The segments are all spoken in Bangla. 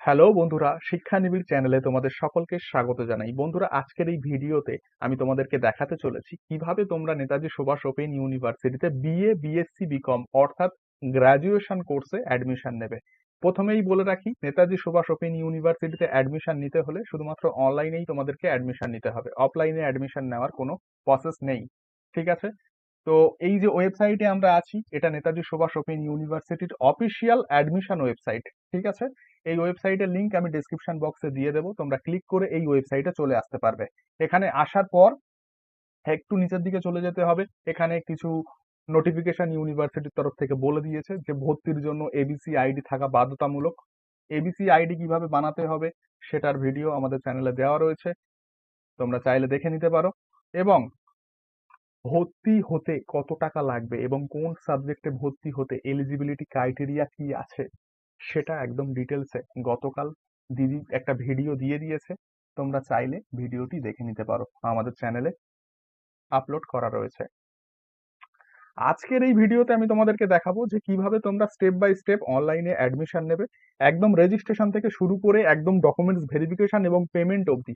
হ্যালো বন্ধুরা, শিক্ষা নিবিড় চ্যানেলে তোমাদের সকলকে স্বাগত জানাই। বন্ধুরা, আজকের এই ভিডিওতে আমি তোমাদেরকে দেখাতে চলেছি কীভাবে তোমরা নেতাজি সুভাষ ওপেন ইউনিভার্সিটিতে বিএ বিএসসি বিকম অর্থাৎ গ্রাজুয়েশন কোর্সে অ্যাডমিশন নেবে। প্রথমেই বলে রাখি, নেতাজি সুভাষ ওপেন ইউনিভার্সিটিতে অ্যাডমিশন নিতে হলে শুধুমাত্র অনলাইনেই তোমাদেরকে অ্যাডমিশন নিতে হবে। অফলাইনে অ্যাডমিশন নেওয়ার কোনো প্রসেস নেই। ঠিক আছে? তো এই যে ওয়েবসাইটে আমরা আছি, এটা নেতাজি সুভাষ ওপেন ইউনিভার্সিটির অফিসিয়াল অ্যাডমিশন ওয়েবসাইট, ঠিক আছে? এই ওয়েবসাইটের লিঙ্ক আমি ডিসক্রিপশন বক্সে দিয়ে দেবো, তোমরা ক্লিক করে এই ওয়েবসাইটে চলে আসতে পারবে। এখানে আসার পর একটু নিচের দিকে চলে যেতে হবে, এখানে কিছু নোটিফিকেশন ইউনিভার্সিটির তরফ থেকে বলে দিয়েছে যে ভর্তির জন্য এবিসি আইডি থাকা বাধ্যতামূলক। এবিসি আইডি কীভাবে বানাতে হবে সেটার ভিডিও আমাদের চ্যানেলে দেওয়া রয়েছে, তোমরা চাইলে দেখে নিতে পারো। এবং ভর্তি হতে কত টাকা লাগবে এবং কোন সাবজেক্টে ভর্তি হতে এলিজিবিলিটি ক্রাইটেরিয়া কি আছে, সেটা একদম ডিটেলসে গতকাল দিদি একটা ভিডিও দিয়ে দিয়েছে, তোমরা চাইলে ভিডিওটি দেখে নিতে পারো, আমাদের চ্যানেলে আপলোড করা রয়েছে। আজকের এই ভিডিওতে আমি তোমাদেরকে দেখাবো যে কীভাবে তোমরা স্টেপ বাই স্টেপ অনলাইনে অ্যাডমিশন নেবে, একদম রেজিস্ট্রেশন থেকে শুরু করে একদম ডকুমেন্টস ভেরিফিকেশন এবং পেমেন্ট অবধি,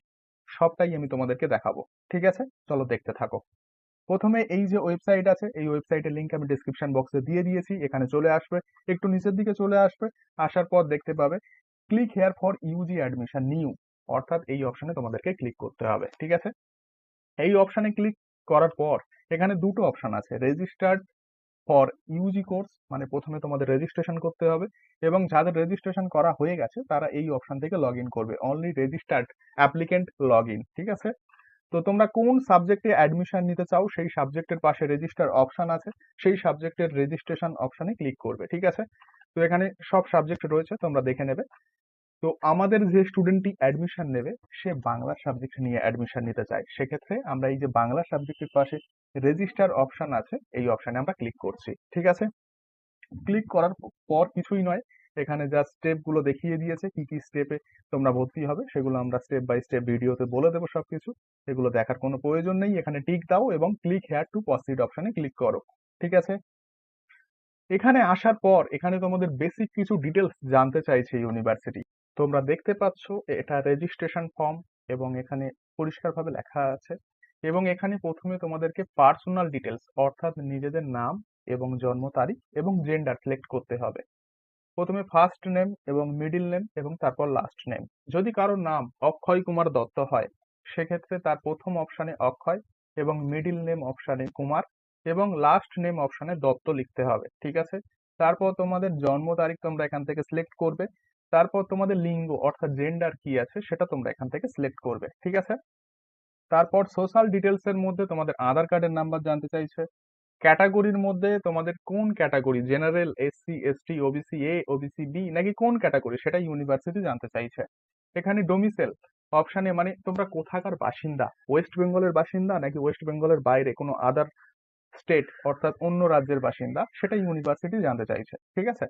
সবটাই আমি তোমাদেরকে দেখাবো, ঠিক আছে? চলো দেখতে থাকো। প্রথমে এই যে ওয়েবসাইট আছে, এই ওয়েবসাইটের লিংক আমি ডিসক্রিপশন বক্সে দিয়ে দিয়েছি, এখানে চলে আসবে। একটু নিচের দিকে চলে আসবে, আসার পর দেখতে পাবে click here for UG admission new অর্থাৎ এই অপশনে তোমাদেরকে ক্লিক করতে হবে, ঠিক আছে? এই অপশনে ক্লিক করার পর, এখানে দুটো অপশন আছে রেজিস্টার্ড ফর ইউজি কোর্স মানে প্রথমে তোমাদের রেজিস্ট্রেশন করতে হবে, এবং যাদের রেজিস্ট্রেশন করা হয়ে গেছে, তারা এই অপশন থেকে লগ করবে অনলি রেজিস্টার্ড অ্যাপ্লিকেন্ট লগ ঠিক আছে? তো তোমরা কোন সাবজেক্টে অ্যাডমিশন নিতে চাও, সেই সাবজেক্টের পাশে রেজিস্টার অপশন আছে, সেই সাবজেক্টের রেজিস্ট্রেশন অপশনে ক্লিক করবে, ঠিক আছে? তো এখানে সব সাবজেক্ট রয়েছে, তোমরা দেখে নেবে। তো আমাদের যে স্টুডেন্টটি অ্যাডমিশন নেবে, সে বাংলা সাবজেক্ট নিয়ে অ্যাডমিশন নিতে চায়। সেক্ষেত্রে আমরা এই যে বাংলা সাবজেক্টের পাশে রেজিস্টার অপশন আছে, এই অপশানে আমরা ক্লিক করছি, ঠিক আছে? ক্লিক করার পর কিছুই নয় এখানে যা স্টেপগুলো দেখিয়ে দিয়েছে, কি কি স্টেপে তোমরা ভর্তি হবে, সেগুলো আমরা স্টেপ বাই স্টেপ ভিডিওতে বলে দেবো সবকিছু। এগুলো দেখার কোনো প্রয়োজন নেই, এখানে টিক দাও এবং ক্লিক হেয়ার টু প্রসিড অপশানে ক্লিক করো, ঠিক আছে? এখানে আসার পর, এখানে তোমাদের বেসিক কিছু ডিটেলস জানতে চাইছে ইউনিভার্সিটি তোমরা দেখতে পাচ্ছ, এটা রেজিস্ট্রেশন ফর্ম এবং এখানে পরিষ্কারভাবে লেখা আছে এবং এখানে প্রথমে তোমাদেরকে পার্সোনাল ডিটেলস অর্থাৎ নিজেদের নাম এবং জন্ম তারিখ এবং জেন্ডার সিলেক্ট করতে হবে। প্রথমে ফার্স্ট নেম এবং মিডিল নেম এবং তারপর লাস্ট নেম যদি কারোর নাম অক্ষয় কুমার দত্ত হয়, সেক্ষেত্রে তার প্রথম অপশানে অক্ষয় এবং মিডিল নেম অপশানে কুমার এবং লাস্ট নেম অপশানে দত্ত লিখতে হবে, ঠিক আছে? তারপর তোমাদের জন্ম তারিখ তোমরা এখান থেকে সিলেক্ট করবে। তারপর তোমাদের লিঙ্গ অর্থাৎ জেন্ডার কি আছে সেটা তোমরা এখান থেকে সিলেক্ট করবে, ঠিক আছে? তারপর সোশ্যাল ডিটেলস এর মধ্যে তোমাদের আধার কার্ডের নাম্বার জানতে চাইছে। ক্যাটাগরির মধ্যে তোমাদের কোন category? General, SC, ST, OBC, A, OBC, B, নাকি কোন ক্যাটাগরি? সেটা ইউনিভার্সিটি জানতে চাইছে। এখানে ডোমিসেল অপশানে মানে তোমরা কোথাকার বাসিন্দা? ওয়েস্ট বেঙ্গলের বাসিন্দা নাকি ওয়েস্ট বেঙ্গলের বাইরে কোনো আদার স্টেট অর্থাৎ অন্য রাজ্যের বাসিন্দা? সেটা ইউনিভার্সিটি জানতে চাইছে, ঠিক আছে?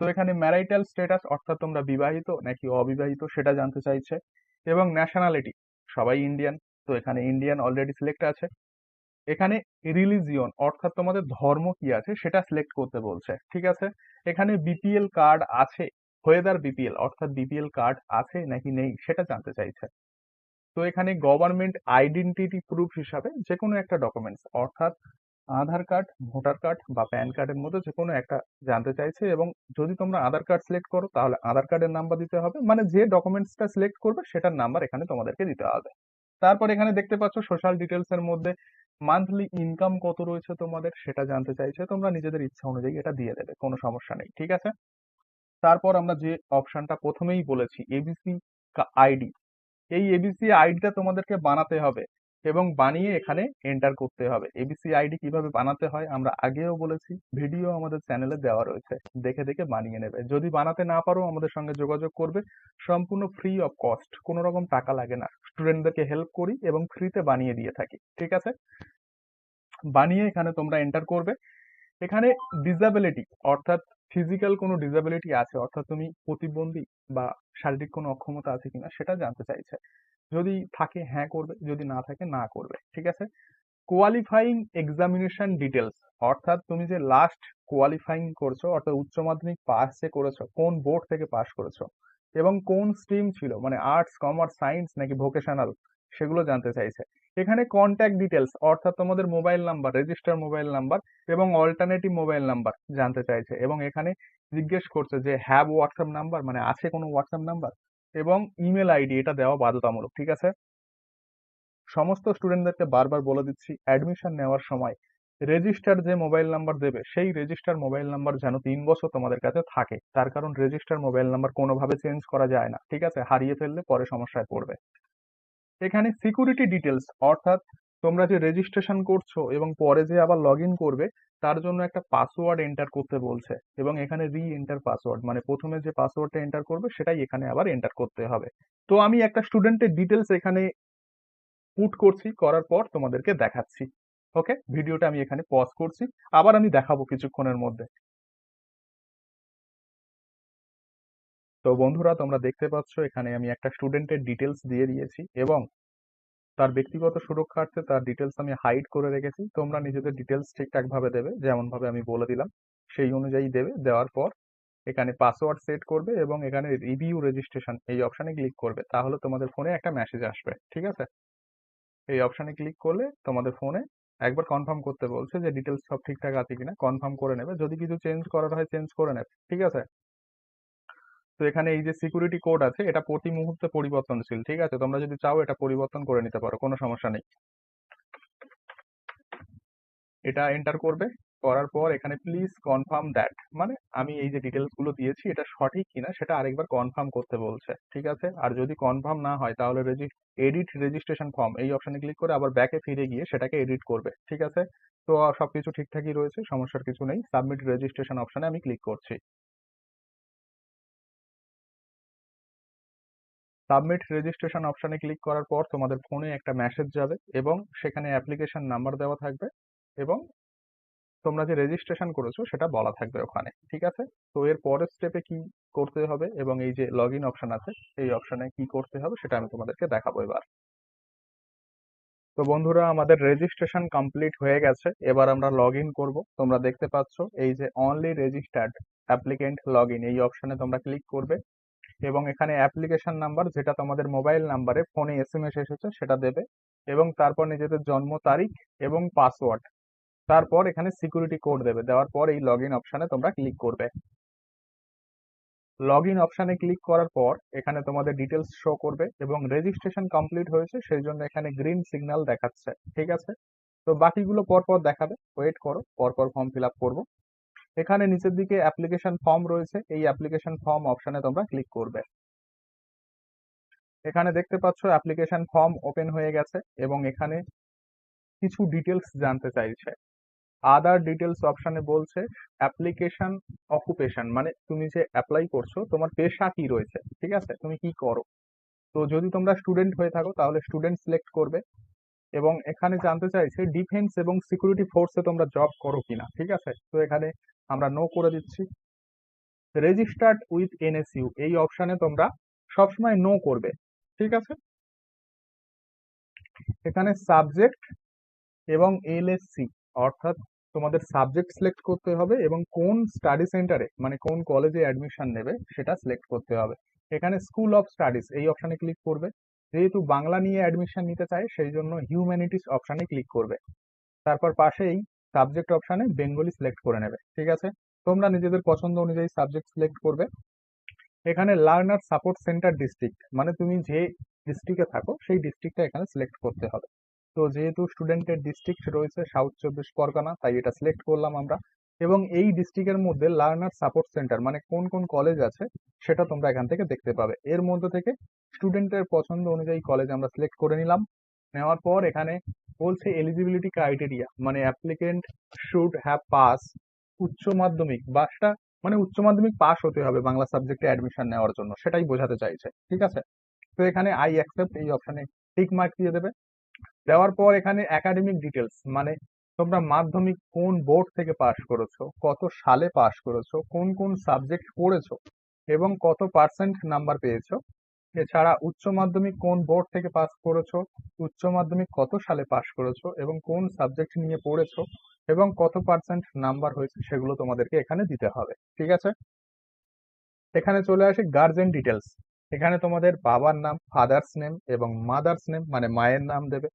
তো এখানে ম্যারাইটাল স্টেটাস অর্থাৎ তোমরা বিবাহিত নাকি অবিবাহিত, সেটা জানতে চাইছে। এবং ন্যাশনালিটি সবাই ইন্ডিয়ান তো এখানে ইন্ডিয়ান অলরেডি সিলেক্ট আছে। এখানে রিলিজিয়ন অর্থাৎ তোমাদের ধর্ম কি আছে, সেটা সিলেক্ট করতে বলছে, ঠিক আছে? এখানে বিপিএল কার্ড আছে হোয়েদার বিপিএল অর্থাৎ বিপিএল কার্ড আছে নাকি নেই, সেটা জানতে চাইছে। তো এখানে গভর্নমেন্ট আইডেন্টিটি প্রুফ হিসাবে যে কোনো একটা ডকুমেন্টস অর্থাৎ আধার কার্ড, ভোটার কার্ড বা প্যান কার্ডের মধ্যে যে কোনো একটা জানতে চাইছে এবং যদি তোমরা আধার কার্ড সিলেক্ট করো, তাহলে আধার কার্ডের নাম্বার দিতে হবে মানে যে ডকুমেন্টসটা সিলেক্ট করবে, সেটার নাম্বার এখানে তোমাদেরকে দিতে হবে। তারপর এখানে দেখতে পাচ্ছ সোশ্যাল ডিটেলস এর মধ্যে মান্থলি ইনকাম কত রয়েছে তোমাদের সেটা জানতে চাইছে, তোমরা নিজেদের ইচ্ছা অনুযায়ী এটা দিয়ে দেবে, কোনো সমস্যা নেই, ঠিক আছে? তারপর আমরা যে অপশনটা প্রথমেই বলেছি এবিসি আইডি এই এবিসি আইডিটা তোমাদেরকে বানাতে হবে এবং বানিয়ে এখানে এন্টার করতে হবে। এবিসি আইডি কীভাবে বানাতে হয় আমরা আগেও বলেছি ভিডিও আমাদের চ্যানেলে দেওয়া রয়েছে, দেখে দেখে বানিয়ে নেবে। যদি বানাতে না পারো আমাদের সঙ্গে যোগাযোগ করবে, সম্পূর্ণ ফ্রি অফ কস্ট কোনো রকম টাকা লাগে না। স্টুডেন্টদেরকে হেল্প করি এবং ফ্রিতে বানিয়ে দিয়ে থাকি, ঠিক আছে? বানিয়ে এখানে তোমরা এন্টার করবে। এখানে ডিসাবিলিটি অর্থাৎ ফিজিক্যাল কোনো ডিসাবিলিটি আছে, অর্থাৎ তুমি প্রতিবন্ধী বা শারীরিক কোনো অক্ষমতা আছে কিনা সেটা জানতে চাইছে। যদি থাকে হ্যাঁ করবে, যদি না থাকে, না করবে, ঠিক আছে? কোয়ালিফাইং এক্সামিনেশন ডিটেলস অর্থাৎ তুমি যে লাস্ট কোয়ালিফাইং করছ, অর্থাৎ উচ্চ মাধ্যমিক পাস যে করেছ, কোন বোর্ড থেকে পাস করেছ, এবং কোন স্ট্রিম ছিল মানে আর্টস কমার্স সায়েন্স নাকি ভোকেশনাল সেগুলো জানতে চাইছে। এখানে কন্ট্যাক্ট ডিটেলস অর্থাৎ তোমাদের mobile number register mobile number এবং অল্টারনেটিভ মোবাইল নাম্বার জানতে চাইছে এবং এখানে জিজ্ঞেস করছে যে হ্যাভ হোয়াটসঅ্যাপ নাম্বার মানে আছে কোনো হোয়াটসঅ্যাপ নাম্বার এবং ইমেল আইডি এটা দেওয়া বাধ্যতামূলক, ঠিক আছে? সমস্ত স্টুডেন্টদেরকে বারবার বলে দিচ্ছি অ্যাডমিশন নেওয়ার সময় রেজিস্টার যে মোবাইল নাম্বার দেবে, সেই রেজিস্টার মোবাইল নাম্বার যেন তিন বছর তোমাদের কাছে থাকে। তার কারণ রেজিস্টার মোবাইল নাম্বার কোনোভাবে চেঞ্জ করা যায় না, ঠিক আছে? হারিয়ে ফেললে পরে সমস্যায় পড়বে। এখানে সিকিউরিটি ডিটেলস অর্থাৎ তোমরা যে রেজিস্ট্রেশন করছ এবং পরে যে আবার লগ ইন করবে, তার জন্য একটা পাসওয়ার্ড এন্টার করতে বলছে এবং এখানে রি এন্টার পাসওয়ার্ড মানে প্রথমে যে পাসওয়ার্ডটা এন্টার করবে, সেটাই এখানে আবার এন্টার করতে হবে। তো আমি একটা স্টুডেন্টের ডিটেলস এখানে পুট করছি, করার পর তোমাদেরকে দেখাচ্ছি। ওকে ভিডিওটা আমি এখানে পজ করছি। আবার আমি দেখাবো কিছুক্ষণের মধ্যে। তো বন্ধুরা, তোমরা দেখতে পাচ্ছ, এখানে আমি একটা স্টুডেন্টের ডিটেলস দিয়ে দিয়েছি এবং তার ব্যক্তিগত সুরক্ষার্থে তার ডিটেলস আমি হাইড করে রেখেছি। তোমরা নিজেদের ডিটেলস ঠিকঠাকভাবে দেবে, যেমনভাবে আমি বলে দিলাম। সেই অনুযায়ী দেবে, দেওয়ার পর এখানে পাসওয়ার্ড সেট করবে এবং এখানে রিভিউ রেজিস্ট্রেশন এই অপশানে ক্লিক করবে। তাহলে তোমাদের ফোনে একটা মেসেজ আসবে, ঠিক আছে? এই অপশানে ক্লিক করলে তোমাদের ফোনে একবার কনফার্ম করতে বলছে যে ডিটেলস সব ঠিকঠাক আছে কিনা কনফার্ম করে নেবে। যদি কিছু চেঞ্জ করার হয় চেঞ্জ করে নেবে, ঠিক আছে? তো এখানে এই যে সিকিউরিটি কোড আছে, এটা প্রতি মুহূর্তে পরিবর্তনশীল, ঠিক আছে? তোমরা যদি চাও এটা পরিবর্তন করে নিতে পারো, কোনো সমস্যা নেই। এটা এন্টার করবে, করার পর এখানে প্লিজ কনফার্ম দ্যাট মানে আমি এই যে ডিটেলসগুলো দিয়েছি, এটা সঠিক কিনা সেটা আরেকবার কনফার্ম করতে বলছে, ঠিক আছে? আর যদি কনফার্ম না হয়, তাহলে এডিট রেজিস্ট্রেশন ফর্ম এই অপশনে ক্লিক করে আবার ব্যাকে ফিরে গিয়ে সেটাকে এডিট করবে, ঠিক আছে? তো সবকিছু ঠিকঠাকই রয়েছে, সমস্যার কিছু নেই সাবমিট রেজিস্ট্রেশন অপশনে আমি ক্লিক করছি। সাবমিট রেজিস্ট্রেশন অপশনে ক্লিক করার পর তোমাদের ফোনে একটা মেসেজ যাবে এবং সেখানে অ্যাপ্লিকেশন নাম্বার দেওয়া থাকবে এবং তোমরা যে রেজিস্ট্রেশন করেছ সেটা বলা থাকবে ওখানে, ঠিক আছে? তো এর পরের স্টেপে কি করতে হবে এবং এই যে লগ ইন অপশন আছে, এই অপশনে কি করতে হবে সেটা আমি তোমাদেরকে দেখাবো এবার। তো বন্ধুরা, আমাদের রেজিস্ট্রেশন কমপ্লিট হয়ে গেছে। এবার আমরা লগ ইন করব। তোমরা দেখতে পাচ্ছ, এই যে only registered applicant log in এই অপশনে তোমরা ক্লিক করবে। এবং এখানে অ্যাপ্লিকেশন নাম্বার যেটা তোমাদের মোবাইল নাম্বারে ফোনে এস এম এস এসেছে সেটা দেবে এবং তারপর নিজেদের জন্ম তারিখ এবং পাসওয়ার্ড তারপর এখানে সিকিউরিটি কোড দেবে। দেওয়ার পর এই লগ ইন অপশানে তোমরা ক্লিক করবে। লগ ইন অপশানে ক্লিক করার পর এখানে তোমাদের ডিটেলস শো করবে এবং রেজিস্ট্রেশন কমপ্লিট হয়েছে সেই জন্য এখানে গ্রিন সিগন্যাল দেখাচ্ছে। ঠিক আছে? তো বাকিগুলো পরপর দেখাবে। ওয়েট করো, পরপর ফর্ম ফিল আপ করব। এখানে নিচের দিকে অ্যাপ্লিকেশন ফর্ম রয়েছে। এই অ্যাপ্লিকেশন ফর্ম অপশানে তোমরা ক্লিক করবে। এখানে দেখতে পাচ্ছ অ্যাপ্লিকেশন ফর্ম ওপেন হয়ে গেছে এবং এখানে কিছু ডিটেলস জানতে চাইছে। আদার ডিটেলস অপশানে বলছে অ্যাপ্লিকেশন অকুপেশন মানে তুমি যে অ্যাপ্লাই করছ, তোমার পেশা কি রয়েছে? ঠিক আছে? তুমি কি করো? তো যদি তোমরা স্টুডেন্ট হয়ে থাকো, তাহলে স্টুডেন্ট সিলেক্ট করবে। এবং এখানে জানতে চাইছে ডিফেন্স এবং সিকিউরিটি ফোর্সে তোমরা জব করো কিনা, ঠিক আছে? তো এখানে আমরা নো করে দিচ্ছি। রেজিস্টার্ড উইথ এনএসইউ এই অপশানে তোমরা সবসময় নো করবে, ঠিক আছে? এখানে সাবজেক্ট এবং এলএসসি অর্থাৎ তোমাদের সাবজেক্ট সিলেক্ট করতে হবে এবং কোন স্টাডি সেন্টারে মানে কোন কলেজে অ্যাডমিশন নেবে, সেটা সিলেক্ট করতে হবে। এখানে স্কুল অফ স্টাডিজ এই অপশানে ক্লিক করবে। যেহেতু বাংলা নিয়ে অ্যাডমিশন নিতে চায়, সেই জন্য হিউম্যানিটিস অপশানে ক্লিক করবে। তারপর পাশেই সাবজেক্ট অপশানে বেঙ্গলি সিলেক্ট করে নেবে, ঠিক আছে? তোমরা নিজেদের পছন্দ অনুযায়ী সাবজেক্ট সিলেক্ট করবে। এখানে লার্নার সাপোর্ট সেন্টার ডিস্ট্রিক্ট মানে তুমি যে ডিস্ট্রিক্টে থাকো, সেই ডিস্ট্রিক্টটা এখানে সিলেক্ট করতে হবে। তো যেহেতু স্টুডেন্টের ডিস্ট্রিক্ট রয়েছে সাউথ চব্বিশ পরগনা, তাই এটা সিলেক্ট করলাম আমরা। এবং এই ডিস্ট্রিক্টের মধ্যে লার্নার সাপোর্ট সেন্টার মানে কোন কোন কলেজ আছে, সেটা তোমরা এখান থেকে দেখতে পাবে। এর মধ্যে থেকে স্টুডেন্টের পছন্দ অনুযায়ী কলেজ আমরা সিলেক্ট করে নিলাম। নেওয়ার পর এখানে বলছে এলিজিবিলিটি ক্রাইটেরিয়া মানে অ্যাপ্লিকেন্ট শুড হ্যাভ পাস উচ্চ মাধ্যমিক, বাসটা মানে উচ্চ মাধ্যমিক পাস হতে হবে বাংলা সাবজেক্টে অ্যাডমিশন নেওয়ার জন্য, সেটাই বোঝাতে চাইছে, ঠিক আছে? তো এখানে আই অ্যাকসেপ্ট এই অপশানে টিক মার্ক দিয়ে দেবে। দেওয়ার পর এখানে একাডেমিক ডিটেলস মানে তোমরা মাধ্যমিক কোন বোর্ড থেকে পাশ করেছ? কত সালে পাশ করেছ? কোন কোন সাবজেক্ট পড়েছো? এবং কত পার্সেন্ট নাম্বার পেয়েছ? এছাড়া উচ্চ মাধ্যমিক কোন বোর্ড থেকে পাস করেছ? উচ্চ মাধ্যমিক কত সালে পাস করেছ? এবং কোন সাবজেক্ট নিয়ে পড়েছো? এবং কত পার্সেন্ট নাম্বার হয়েছে সেগুলো তোমাদেরকে এখানে দিতে হবে, ঠিক আছে? এখানে চলে আসে গার্জেন ডিটেলস এখানে তোমাদের বাবার নাম ফাদার্স নেম এবং মাদার্স নেম মানে মায়ের নাম দেবে।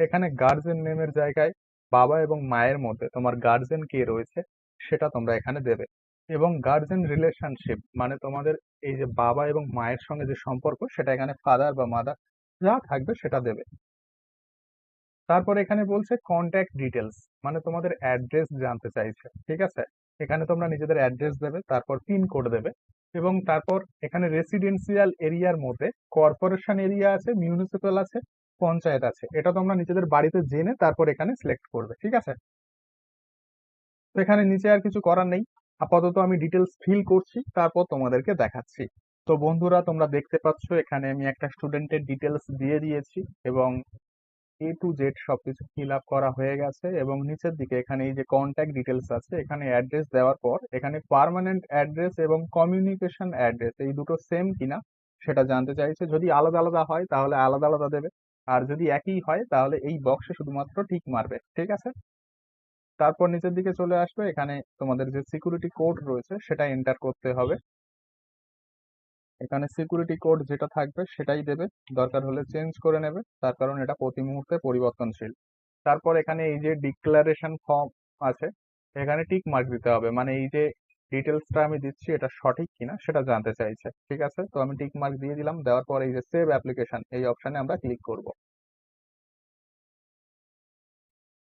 এখানে গার্জেন নেমের জায়গায় বাবা এবং মায়ের মধ্যে তোমার গার্জেন কে রয়েছে, সেটা তোমরা এখানে দেবে। এবং গার্জেন রিলেশনশিপ মানে তোমাদের এই যে বাবা এবং মায়ের সঙ্গে যে সম্পর্ক, সেটা এখানে ফাদার বা মাদার যা থাকবে সেটা দেবে। তারপর এখানে বলছে কন্ট্যাক্ট ডিটেলস মানে তোমাদের অ্যাড্রেস জানতে চাইছে, ঠিক আছে? এখানে তোমরা নিজেদের অ্যাড্রেস দেবে, তারপর পিন কোড দেবে এবং তারপর এখানে রেসিডেন্সিয়াল এরিয়ার মধ্যে কর্পোরেশন এরিয়া আছে মিউনিসিপ্যাল আছে পঞ্চায়েত আছে। এটা তোমরা নিজেদের বাড়িতে জেনে তারপর এখানে সিলেক্ট করবে, ঠিক আছে? তো এখানে নিচে আর কিছু করার নেই। আপাতত আমি ডিটেলস ফিল করছি, তারপর তোমাদেরকে দেখাচ্ছি। তো বন্ধুরা, তোমরা দেখতে পাচ্ছ, এখানে আমি একটা স্টুডেন্টের ডিটেলস দিয়ে দিয়েছি এবং এ টু জেড সবকিছু ফিল আপ করা হয়ে গেছে এবং নিচের দিকে এখানে এই যে কন্ট্যাক্ট ডিটেলস আছে, এখানে অ্যাড্রেস দেওয়ার পর এখানে পার্মানেন্ট অ্যাড্রেস এবং কমিউনিকেশন অ্যাড্রেস এই দুটো সেম কিনা সেটা জানতে চাইছে। যদি আলাদা আলাদা হয়, তাহলে আলাদা আলাদা দেবে। আর যদি একই হয়, তাহলে এই বক্সে শুধুমাত্র টিক মারবে, ঠিক আছে? তারপর নিচের দিকে চলে আসবে, এখানে তোমাদের যে সিকিউরিটি কোড রয়েছে, সেটা এন্টার করতে হবে। এখানে সিকিউরিটি কোড যেটা থাকবে, সেটাই দেবে। দরকার হলে চেঞ্জ করে নেবে, তার কারণ এটা প্রতি মুহূর্তে পরিবর্তনশীল। তারপর এখানে এই যে ডিক্লারেশন ফর্ম আছে, এখানে টিক মার্ক দিতে হবে। মানে এই যে ডিটেলসটা আমি দিচ্ছি, এটা সঠিক কিনা সেটা জানতে চাইছে, ঠিক আছে? তো আমি টিক মার্ক দিয়ে দিলাম, দেওয়ার পর এই যে সেভ অ্যাপ্লিকেশন এই অপশনে আমরা ক্লিক করব।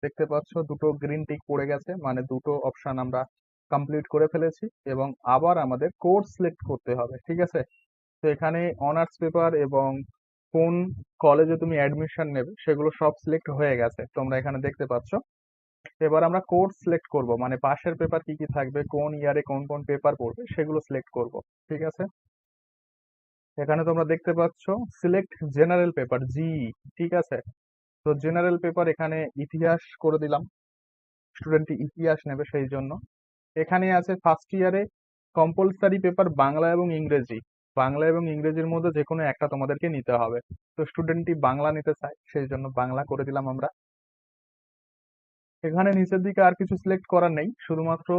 দেখতে পাচ্ছ দুটো গ্রিন টিক পড়ে গেছে মানে দুটো অপশন আমরা কমপ্লিট করে ফেলেছি এবং আবার আমাদের কোর্স সিলেক্ট করতে হবে, ঠিক আছে? তো এখানে অনার্স পেপার এবং কোন কলেজে তুমি অ্যাডমিশন নেবে, সেগুলো সব সিলেক্ট হয়ে গেছে, তোমরা এখানে দেখতে পাচ্ছ। এবার আমরা কোর্স সিলেক্ট করব মানে পাশের পেপার কি কি থাকবে, কোন ইয়ারে কোন কোন পেপার পড়বে, সেগুলো সিলেক্ট করব, ঠিক আছে? এখানে তোমরা দেখতে পাচ্ছ সিলেক্ট জেনারেল পেপার জি ঠিক আছে? তো জেনারেল পেপার এখানে ইতিহাস করে দিলাম স্টুডেন্ট ইতিহাস নেবে সেই জন্য। এখানে আছে ফার্স্ট ইয়ারে কম্পালসারি পেপার বাংলা এবং ইংরেজি, বাংলা এবং ইংরেজির মধ্যে যে কোনো একটা তোমাদেরকে নিতে হবে। তো স্টুডেন্টটি বাংলা নিতে চায়, সেই জন্য বাংলা করে দিলাম আমরা। এখানে নিচের দিকে আর কিছু সিলেক্ট করার নেই, শুধুমাত্র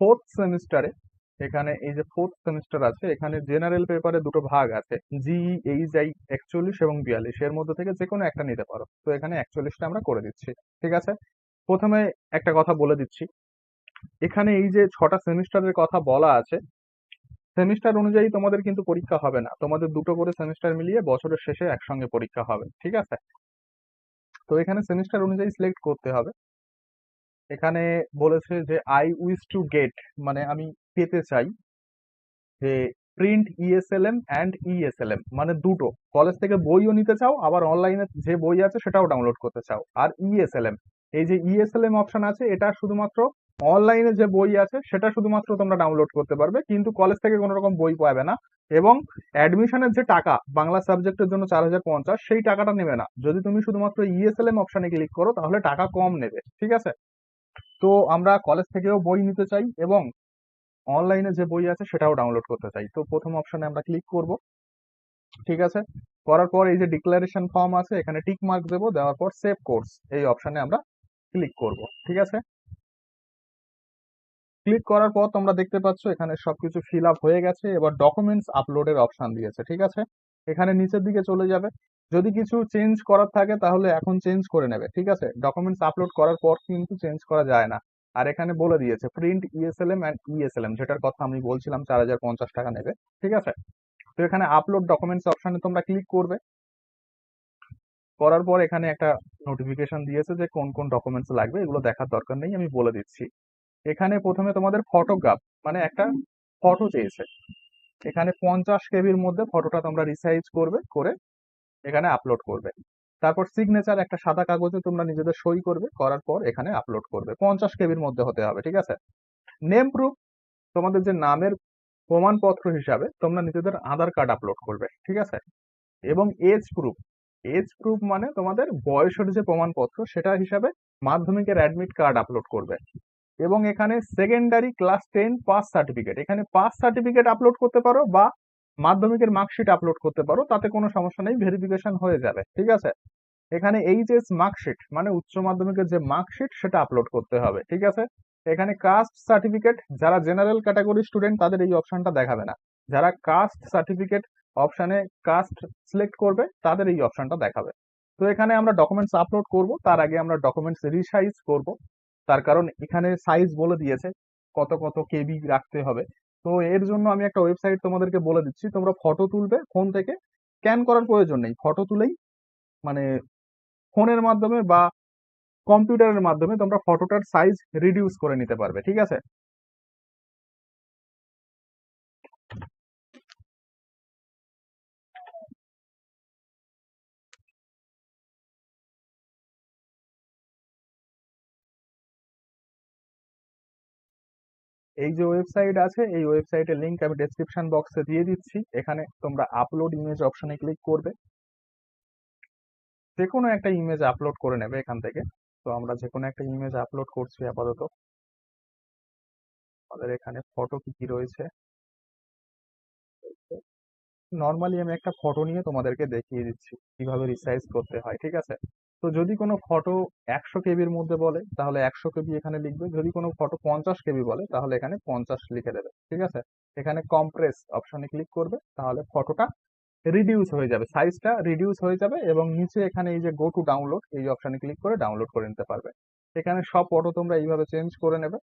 ফোর্থ সেমিস্টারে এখানে এই যে ফোর্থ সেমিস্টার আছে, এখানে জেনারেল পেপারে দুটো ভাগ আছে জি এইচ আই একচল্লিশ এবং বিয়াল্লিশ, এর মধ্যে থেকে যে কোনো একটা নিতে পারো। তো এখানে একচল্লিশটা আমরা করে দিচ্ছি, ঠিক আছে? প্রথমে একটা কথা বলে দিচ্ছি, এখানে এই যে ছটা সেমিস্টারের কথা বলা আছে, সেমিস্টার অনুযায়ী তোমাদের কিন্তু পরীক্ষা হবে না, তোমাদের দুটো করে সেমিস্টার মিলিয়ে বছরের শেষে একসঙ্গে পরীক্ষা হবে, ঠিক আছে? তো এখানে সেমিস্টার অনুযায়ী সিলেক্ট করতে হবে এখানে বলেছে যে আই উইস টু গেট মানে আমি পেতে চাই যে প্রিন্ট ইএসএলএম অ্যান্ড ইএসএলএম মানে দুটো। কলেজ থেকে বইও নিতে চাও, আবার অনলাইনে যে বই আছে সেটাও ডাউনলোড করতে চাও। আর ইএসএলএম এই যে ইএসএলএম অপশন আছে, এটা শুধুমাত্র অনলাইনে যে বই আছে, সেটা শুধুমাত্র তোমরা ডাউনলোড করতে পারবে, কিন্তু কলেজ থেকে কোনো রকম বই পাবে না এবং অ্যাডমিশনের যে টাকা, বাংলা সাবজেক্টের জন্য চার হাজার পঞ্চাশ, সেই টাকাটা নেবে না। যদি তুমি শুধুমাত্র ইএসএলএম অপশনে ক্লিক করো, তাহলে টাকা কম নেবে, ঠিক আছে? তো আমরা কলেজ থেকেও বই নিতে চাই এবং অনলাইনে যে বই আছে সেটাও ডাউনলোড করতে চাই। তো প্রথম অপশনে আমরা ক্লিক করব। ঠিক আছে? করার পর এই যে ডিক্লারেশন ফর্ম আছে, এখানে টিক মার্ক দেবো, দেওয়ার পর সেভ কোর্স এই অপশনে আমরা ক্লিক করব। ঠিক আছে? ক্লিক করার পর তোমরা দেখতে পাচ্ছ এখানে সবকিছু ফিল আপ হয়ে গেছে, এবার ডকুমেন্টস আপলোডের অপশন দিয়েছে। ঠিক আছে? এখানে নিচের দিকে চলে যাবে। যদি কিছু চেঞ্জ করার থাকে তাহলে এখন চেঞ্জ করে নেবে, ঠিক আছে? ডকুমেন্টস আপলোড করার পর কিন্তু চেঞ্জ করা যায় না। আর এখানে বলে দিয়েছে প্রিন্ট ইএসএলএম অ্যান্ড ইএসএলএম যেটার কথা আমি বলছিলাম, চার হাজার পঞ্চাশ টাকা নেবে, ঠিক আছে? তো এখানে আপলোড ডকুমেন্টস অপশানে তোমরা ক্লিক করবে। করার পর এখানে একটা নোটিফিকেশন দিয়েছে যে কোন কোন ডকুমেন্টস লাগবে, এগুলো দেখার দরকার নেই, আমি বলে দিচ্ছি। এখানে প্রথমে তোমাদের ফটোগ্রাফ মানে একটা ফটো চেয়েছে। এখানে পঞ্চাশ কেবির মধ্যে ফটোটা তোমরা রিসাইজ করবে, করে এখানে আপলোড করবে। তারপর সিগনেচার একটা সাদা কাগজে তোমরা নিজেদের সই করবে, করার পর এখানে আপলোড করবে। পঞ্চাশ কেবির মধ্যে হতে হবে, ঠিক আছে? নেম প্রুফ তোমাদের যে নামের প্রমাণপত্র হিসাবে তোমরা নিজেদের আধার কার্ড আপলোড করবে, ঠিক আছে? এবং এজ প্রুফ এজ প্রুফ মানে তোমাদের বয়সের যে প্রমাণপত্র সেটা হিসাবে মাধ্যমিকের অ্যাডমিট কার্ড আপলোড করবে। এবং এখানে secondary class ten pass certificate এখানে পাস সার্টিফিকেট আপলোড করতে পারো বা মাধ্যমিকের মার্কশিট আপলোড করতে পারো, তাতে কোনো সমস্যা নেই ভেরিফিকেশন হয়ে যাবে, ঠিক আছে? এখানে এইচএস মার্কশিট মানে উচ্চ মাধ্যমিকের যে মার্কশিট সেটা আপলোড করতে হবে, ঠিক আছে? এখানে কাস্ট সার্টিফিকেট যারা জেনারেল ক্যাটাগরি স্টুডেন্ট তাদের এই অপশনটা দেখাবে না। যারা কাস্ট সার্টিফিকেট অপশানে কাস্ট সিলেক্ট করবে, তাদের এই অপশনটা দেখাবে। তো এখানে আমরা ডকুমেন্টস আপলোড করব, তার আগে আমরা ডকুমেন্টস রিসাইজ করব। তার কারণ এখানে সাইজ বলে দিয়েছে, কত কত কেবি রাখতে হবে। তো এর জন্য আমি একটা ওয়েবসাইট তোমাদেরকে বলে দিচ্ছি। তোমরা ফটো তুলবে ফোন থেকে। স্ক্যান করার প্রয়োজন নেই। ফটো তুলেই মানে ফোনের মাধ্যমে বা কম্পিউটারের মাধ্যমে তোমরা ফটোটার সাইজ রিডিউস করে নিতে পারবে। ঠিক আছে? এই যে ওয়েবসাইট আছে, এই ওয়েবসাইটের লিংক আমি ডেসক্রিপশন বক্সে দিয়ে দিচ্ছি। এখানে তোমরা আপলোড ইমেজ অপশনে ক্লিক করবে। যে কোনো একটা ইমেজ আপলোড করে নেবে এখান থেকে। তো আমরা যে কোনো একটা ইমেজ আপলোড করছি আপাতত। আমাদের এখানে ফটো কি কি রয়েছে? নর্মালি আমি একটা ফটো নিয়ে তোমাদেরকে দেখিয়ে দিচ্ছি, কীভাবে রিসাইজ করতে হয়, ঠিক আছে? তো যদি কোনো ফটো একশো কেবির মধ্যে বলে, তাহলে একশো কেবি এখানে লিখবে। যদি কোনো ফটো পঞ্চাশ কেবি বলে, তাহলে এখানে পঞ্চাশ লিখে দেবে, ঠিক আছে? এখানে কম্প্রেস অপশনে ক্লিক করবে, তাহলে ফটোটা রিডিউস হয়ে যাবে সাইজটা রিডিউস হয়ে যাবে এবং নিচে এখানে এই যে গো টু ডাউনলোড এই অপশনে ক্লিক করে ডাউনলোড করে নিতে পারবে। এখানে সব ফটো তোমরা এইভাবে চেঞ্জ করে নেবে।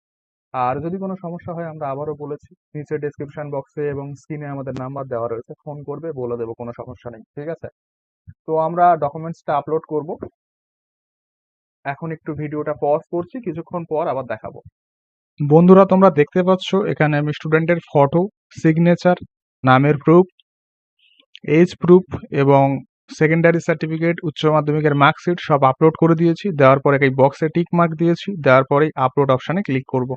আর যদি কোনো সমস্যা হয়, আমরা আবারও বলেছি, নিচে ডেসক্রিপশন বক্সে এবং স্ক্রিনে আমাদের নাম্বার দেওয়া রয়েছে ফোন করবে, বলে দেবো, কোনো সমস্যা নেই, ঠিক আছে? তো আমরা ডকুমেন্টসটা আপলোড করব। এখন একটু ভিডিওটা পজ করছি, কিছুক্ষণ পর আবার দেখাবো। বন্ধুরা, তোমরা দেখতে পাচ্ছ, এখানে আমি স্টুডেন্টের ফটো সিগনেচার নামের প্রুফ এজ প্রুফ এবং সেকেন্ডারি সার্টিফিকেট উচ্চ মাধ্যমিকের মার্কশিট সব আপলোড করে দিয়েছি। দেওয়ার পরে এই বক্সে টিক মার্ক দিয়েছি। দেওয়ার পরেই আপলোড অপশানে ক্লিক করব।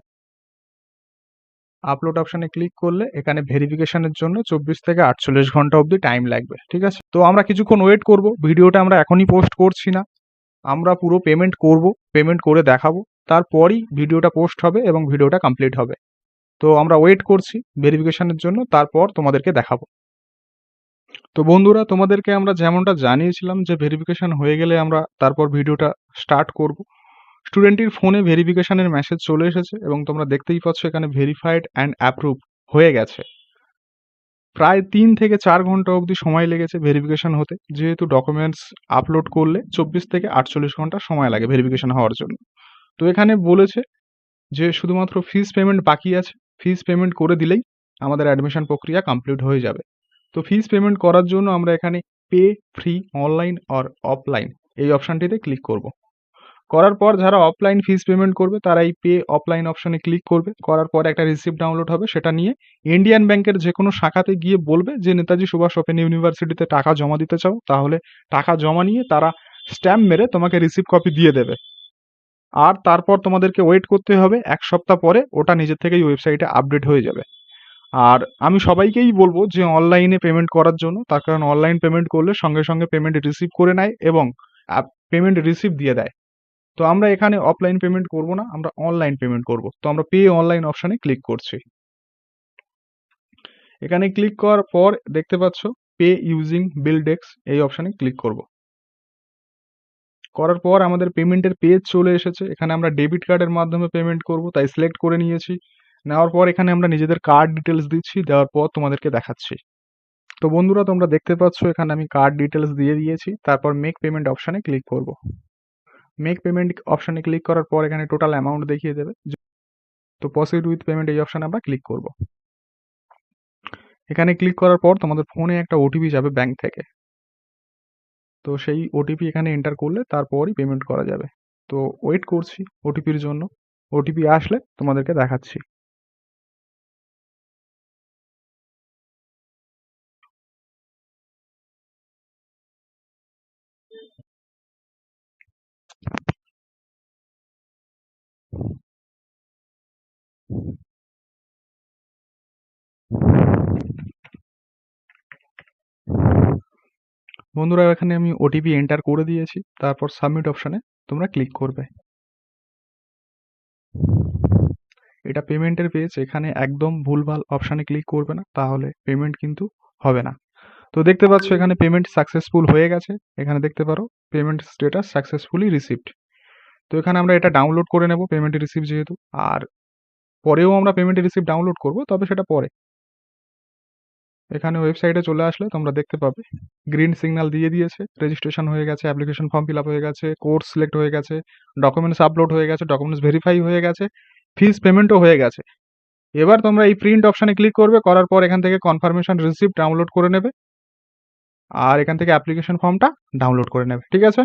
আপলোড অপশানে ক্লিক করলে এখানে ভেরিফিকেশনের জন্য চব্বিশ থেকে আটচল্লিশ ঘণ্টা অবধি টাইম লাগবে। ঠিক আছে? তো আমরা কিছুক্ষণ ওয়েট করব। ভিডিওটা আমরা এখনই পোস্ট করছি না। আমরা পুরো পেমেন্ট করব পেমেন্ট করে দেখাবো, তারপরই ভিডিওটা পোস্ট হবে এবং ভিডিওটা কমপ্লিট হবে। তো আমরা ওয়েট করছি ভেরিফিকেশানের জন্য, তারপর তোমাদেরকে দেখাবো। তো বন্ধুরা, তোমাদেরকে আমরা যেমনটা জানিয়েছিলাম যে ভেরিফিকেশন হয়ে গেলে আমরা তারপর ভিডিওটা স্টার্ট করব। স্টুডেন্টের ফোনে ভেরিফিকেশনের মেসেজ চলে এসেছে এবং তোমরা দেখতেই পাচ্ছ এখানে ভেরিফাইড অ্যান্ড অ্যাপ্রুভ হয়ে গেছে। প্রায় তিন থেকে চার ঘণ্টা অবধি সময় লেগেছে ভেরিফিকেশন হতে। যেহেতু ডকুমেন্টস আপলোড করলে চব্বিশ থেকে আটচল্লিশ ঘণ্টা সময় লাগে ভেরিফিকেশন হওয়ার জন্য। তো এখানে বলেছে যে শুধুমাত্র ফিস পেমেন্ট বাকি আছে। ফিস পেমেন্ট করে দিলেই আমাদের অ্যাডমিশন প্রক্রিয়া কমপ্লিট হয়ে যাবে। তো ফিস পেমেন্ট করার জন্য আমরা এখানে pay free online or offline এই অপশানটিতে ক্লিক করব। করার পর যারা অফলাইন ফিস পেমেন্ট করবে তারা এই পে অফলাইন অপশনে ক্লিক করবে। করার পর একটা রিসিপ্ট ডাউনলোড হবে, সেটা নিয়ে ইন্ডিয়ান ব্যাংকের যে কোনো শাখাতে গিয়ে বলবে যে, নেতাজি সুভাষ ওপেন ইউনিভার্সিটিতে টাকা জমা দিতে চাও, তাহলে টাকা জমা নিয়ে তারা স্ট্যাম্প মেরে তোমাকে রিসিপ্ট কপি দিয়ে দেবে। আর তারপর তোমাদেরকে ওয়েট করতে হবে এক সপ্তাহ পরে, ওটা নিজের থেকেই ওয়েবসাইটে আপডেট হয়ে যাবে। আর আমি সবাইকেই বলব যে অনলাইনে পেমেন্ট করার জন্য, তার কারণ অনলাইন পেমেন্ট করলে সঙ্গে সঙ্গে পেমেন্ট রিসিভ করে নেয় এবং পেমেন্ট রিসিভ দিয়ে দেয়। তো আমরা এখানে অফলাইন পেমেন্ট করব না, আমরা অনলাইন পেমেন্ট করব। তো আমরা পে অনলাইন অপশানে ক্লিক করছি। এখানে ক্লিক করার পর দেখতে পাচ্ছ পে ইউজিং বিল ডেক্স এই অপশানে ক্লিক করব। করার পর আমাদের পেমেন্টের পেজ চলে এসেছে। এখানে আমরা ডেবিট কার্ডের মাধ্যমে পেমেন্ট করব, তাই সিলেক্ট করে নিয়েছি। নেওয়ার পর এখানে আমরা নিজেদের কার্ড ডিটেলস দিচ্ছি, দেওয়ার পর তোমাদেরকে দেখাচ্ছি। তো বন্ধুরা, তোমরা দেখতে পাচ্ছ, এখানে আমি কার্ড ডিটেলস দিয়ে দিয়েছি। তারপর মেক পেমেন্ট অপশানে ক্লিক করব। মেক পেমেন্ট অপশানে ক্লিক করার পর এখানে টোটাল অ্যামাউন্ট দেখিয়ে দেবে। তো প্রসিড উইথ পেমেন্ট এই অপশানে আমরা ক্লিক করব। এখানে ক্লিক করার পর তোমাদের ফোনে একটা ওটিপি যাবে ব্যাংক থেকে। তো সেই ওটিপি এখানে এন্টার করলে তারপরই পেমেন্ট করা যাবে। তো ওয়েট করছি ওটিপির জন্য। ওটিপি আসলে তোমাদেরকে দেখাচ্ছি। বন্ধুরা, এখানে আমি ওটিপি এন্টার করে দিয়েছি। তারপর সাবমিট অপশানে তোমরা ক্লিক করবে। এটা পেমেন্টের পেজ এখানে একদম ভুলভাল অপশানে ক্লিক করবে না, তাহলে পেমেন্ট কিন্তু হবে না। তো দেখতে পাচ্ছ, এখানে পেমেন্ট সাকসেসফুল হয়ে গেছে। এখানে দেখতে পারো পেমেন্ট স্টেটাস সাকসেসফুলি রিসিভড তো এখানে আমরা এটা ডাউনলোড করে নেব পেমেন্ট রিসিভ যেহেতু। আর পরেও আমরা পেমেন্ট রিসিভ ডাউনলোড করব, তবে সেটা পরে। এখানে ওয়েবসাইটে চলে আসলে তোমরা দেখতে পাবে। গ্রিন সিগন্যাল দিয়ে দিয়েছে রেজিস্ট্রেশন হয়ে গেছে অ্যাপ্লিকেশন ফর্ম ফিল আপ হয়ে গেছে কোর্স সিলেক্ট হয়ে গেছে ডকুমেন্টস আপলোড হয়ে গেছে ডকুমেন্টস ভেরিফাই হয়ে গেছে ফিস পেমেন্টও হয়ে গেছে। এবার তোমরা এই প্রিন্ট অপশানে ক্লিক করবে, করার পর এখান থেকে কনফার্মেশন রিসিপ্ট ডাউনলোড করে নেবে। আর এখান থেকে অ্যাপ্লিকেশন ফর্মটা ডাউনলোড করে নেবে, ঠিক আছে?